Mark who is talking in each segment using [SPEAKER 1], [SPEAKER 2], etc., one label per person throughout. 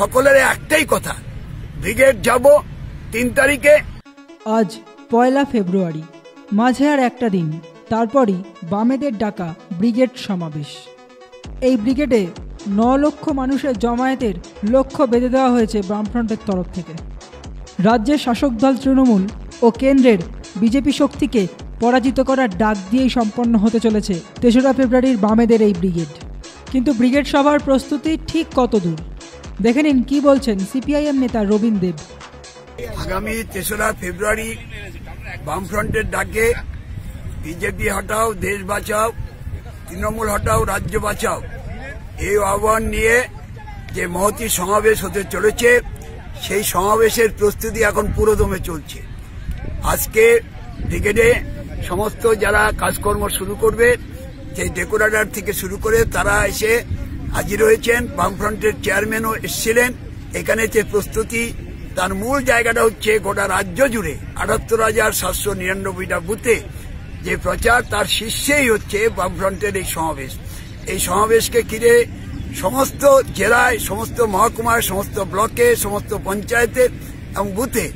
[SPEAKER 1] সকলের একটাই কথা, ব্রিগেড যাব তিন তারিখে।
[SPEAKER 2] আজ পয়লা ফেব্রুয়ারি, মাঝে আর একটা দিন, তারপরই বামেদের ডাকা ব্রিগেড সমাবেশ। এই ব্রিগেডে ন লক্ষ মানুষের জমায়েতের লক্ষ্য বেঁধে দেওয়া হয়েছে বামফ্রন্টের তরফ থেকে। রাজ্যের শাসক দল তৃণমূল ও কেন্দ্রের বিজেপি শক্তিকে পরাজিত করার ডাক দিয়েই সম্পন্ন হতে চলেছে তেসরা ফেব্রুয়ারির বামেদের এই ব্রিগেড। কিন্তু ব্রিগেড সভার প্রস্তুতি ঠিক কত দূর দেখে নিন কী বলছেন সিপিআইএম নেতা রবীন দেব।
[SPEAKER 1] আগামী তেসরা ফেব্রুয়ারি বামফ্রন্টের ডাকে বিজেপি হটাও, দেশ বাঁচাও, তৃণমূল হটাও, রাজ্য বাঁচাও। এই আহ্বান নিয়ে যে মহতি সমাবেশ হতে চলেছে, সেই সমাবেশের প্রস্তুতি এখন পুরোদমে চলছে। আজকে ব্রিগেডে সমস্ত যারা কাজকর্ম শুরু করবে সেই ডেকোরেটর থেকে শুরু করে তারা এসে হাজির হয়েছেন বামফ্রন্টের চেয়ারম্যানও এসেছিলেন। এখানে যে প্রস্তুতি, তার মূল জায়গাটা হচ্ছে গোটা রাজ্য জুড়ে আটাত্তর হাজার সাতশো নিরানব্বইটা বুথে যে প্রচার, তার শীর্ষেই হচ্ছে বামফ্রন্টের এই সমাবেশ। এই সমাবেশকে ঘিরে সমস্ত জেলায়, সমস্ত মহকুমায়, সমস্ত ব্লকে, সমস্ত পঞ্চায়েতে এবং বুথে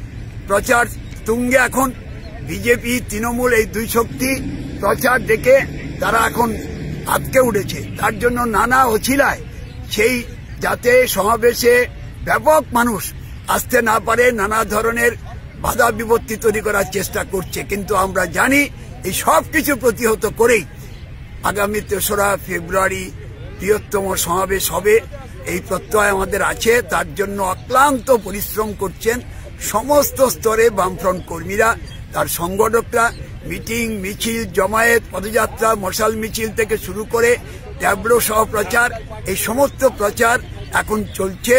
[SPEAKER 1] প্রচার তুঙ্গে এখন। বিজেপি, তৃণমূল এই দুই শক্তি প্রচার দেখে তারা এখন আটকে উঠেছে। তার জন্য নানা অছিলায়। সেই যাতে সমাবেশে ব্যাপক মানুষ আসতে না পারে, নানা ধরনের বাধা বিপত্তি তৈরি করার চেষ্টা করছে। কিন্তু আমরা জানি, এই সব কিছু প্রতিহত করেই আগামী তেসরা ফেব্রুয়ারি বৃহত্তম সমাবেশ হবে। এই প্রত্যয় আমাদের আছে। তার জন্য অক্লান্ত পরিশ্রম করছেন সমস্ত স্তরে বামফ্রন্ট কর্মীরা। তার সংগঠকরা মিটিং, মিছিল, জমায়েত, পদযাত্রা, মশাল মিছিল থেকে শুরু করে ট্যাবলো সহ প্রচার, এই সমস্ত প্রচার এখন চলছে।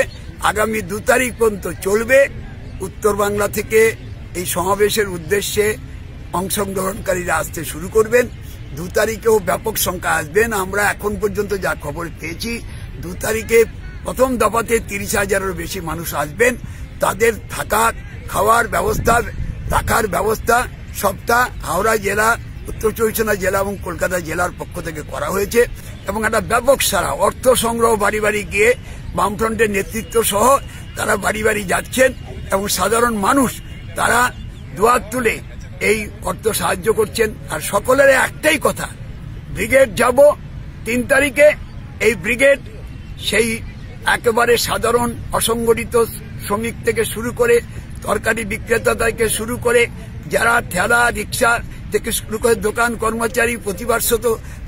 [SPEAKER 1] আগামী দু তারিখ পর্যন্ত চলবে। উত্তর বাংলা থেকে এই সমাবেশের উদ্দেশ্যে অংশগ্রহণকারীরা আসতে শুরু করবেন। দু তারিখেও ব্যাপক সংখ্যা আসবেন। আমরা এখন পর্যন্ত যা খবর পেয়েছি, দু তারিখে প্রথম দফাতে তিরিশ হাজারেরও বেশি মানুষ আসবেন। তাদের থাকা, খাওয়ার ব্যবস্থা রাখার ব্যবস্থা সবটা হাওড়া জেলা, উত্তর চব্বিশ জেলা এবং কলকাতা জেলার পক্ষ থেকে করা হয়েছে এবং একটা ব্যাপক সারা অর্থ সংগ্রহ বাড়ি বাড়ি গিয়ে বামফ্রন্টের নেতৃত্ব সহ তারা বাড়ি বাড়ি যাচ্ছেন এবং সাধারণ মানুষ তারা দুয়ার তুলে এই অর্থ সাহায্য করছেন। আর সকলের একটাই কথা, ব্রিগেড যাব তিন তারিখে, এই ব্রিগেড সেই একেবারে সাধারণ, অসংগঠিত শ্রমিক থেকে শুরু করে তরকারি বিক্রেতা থেকে শুরু করে যারা ঠেলা, রিক্সা থেকে শুরু করে দোকান কর্মচারী প্রতিবারশত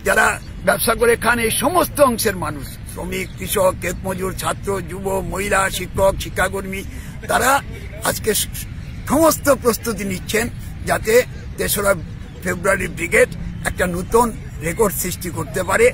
[SPEAKER 1] যারা ব্যবসা করে খান, এই সমস্ত অংশের মানুষ, শ্রমিক, কৃষক, ক্ষেত মজুর, ছাত্র যুব মহিলা, শিক্ষক, শিক্ষাকর্মী, তারা আজকে সমস্ত প্রস্তুতি নিচ্ছেন যাতে তেসরা ফেব্রুয়ারি ব্রিগেড একটা নতুন রেকর্ড সৃষ্টি করতে পারে।